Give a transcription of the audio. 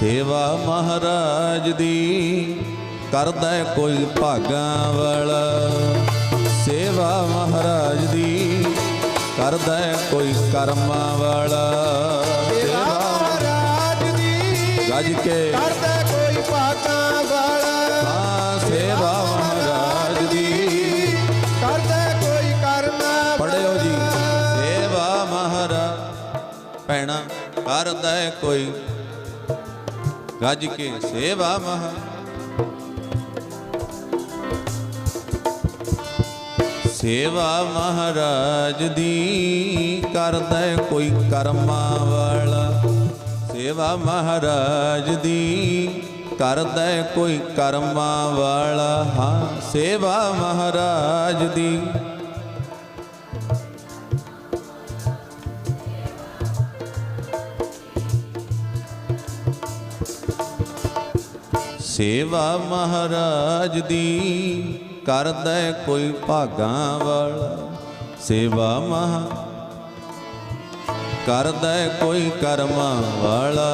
ਸੇਵਾ ਮਹਾਰਾਜ ਦੀ ਕਰਦਾ ਕੋਈ ਭਾਗਾਂ ਵਾਲਾ। ਸੇਵਾ ਮਹਾਰਾਜ ਦੀ ਕਰਦਾ ਕੋਈ ਕਰਮਾਂ ਵਾਲਾ। ਸੇਵਾ ਮਹਾਰਾਜ ਦੀ ਗੱਜ ਕੇ। ਕਰਦਾ ਕੋਈ ਭਾਗਾਂ ਵਾਲਾ। ਹਾਂ ਸੇਵਾ ਮਹਾਰਾਜ ਦੀ। ਕਰਦਾ ਕੋਈ ਕਰਨਾ ਪੜਿਓ ਜੀ। ਸੇਵਾ ਮਹਾਰਾਜ ਪੈਣਾ ਕਰਦਾ ਕੋਈ ਗੱਜ ਕੇ ਸੇਵਾ ਮਹਾ। ਸੇਵਾ ਮਹਾਰਾਜ ਦੀ ਕਰਦਾ ਕੋਈ ਕਰਮਾਂ ਵਾਲਾ। ਸੇਵਾ ਮਹਾਰਾਜ ਦੀ ਕਰਦਾ ਕੋਈ ਕਰਮਾਂ ਵਾਲਾ। ਹਾਂ, ਸੇਵਾ ਮਹਾਰਾਜ ਦੀ ਸੇਵਾ ਮਹਾਰਾਜ ਦੀ ਕਰਦਾ ਕੋਈ ਭਾਗਾਂ ਵਾਲਾ। ਸੇਵਾ ਮਹਾ ਕਰਦਾ ਕੋਈ ਕਰਮਾਂ ਵਾਲਾ।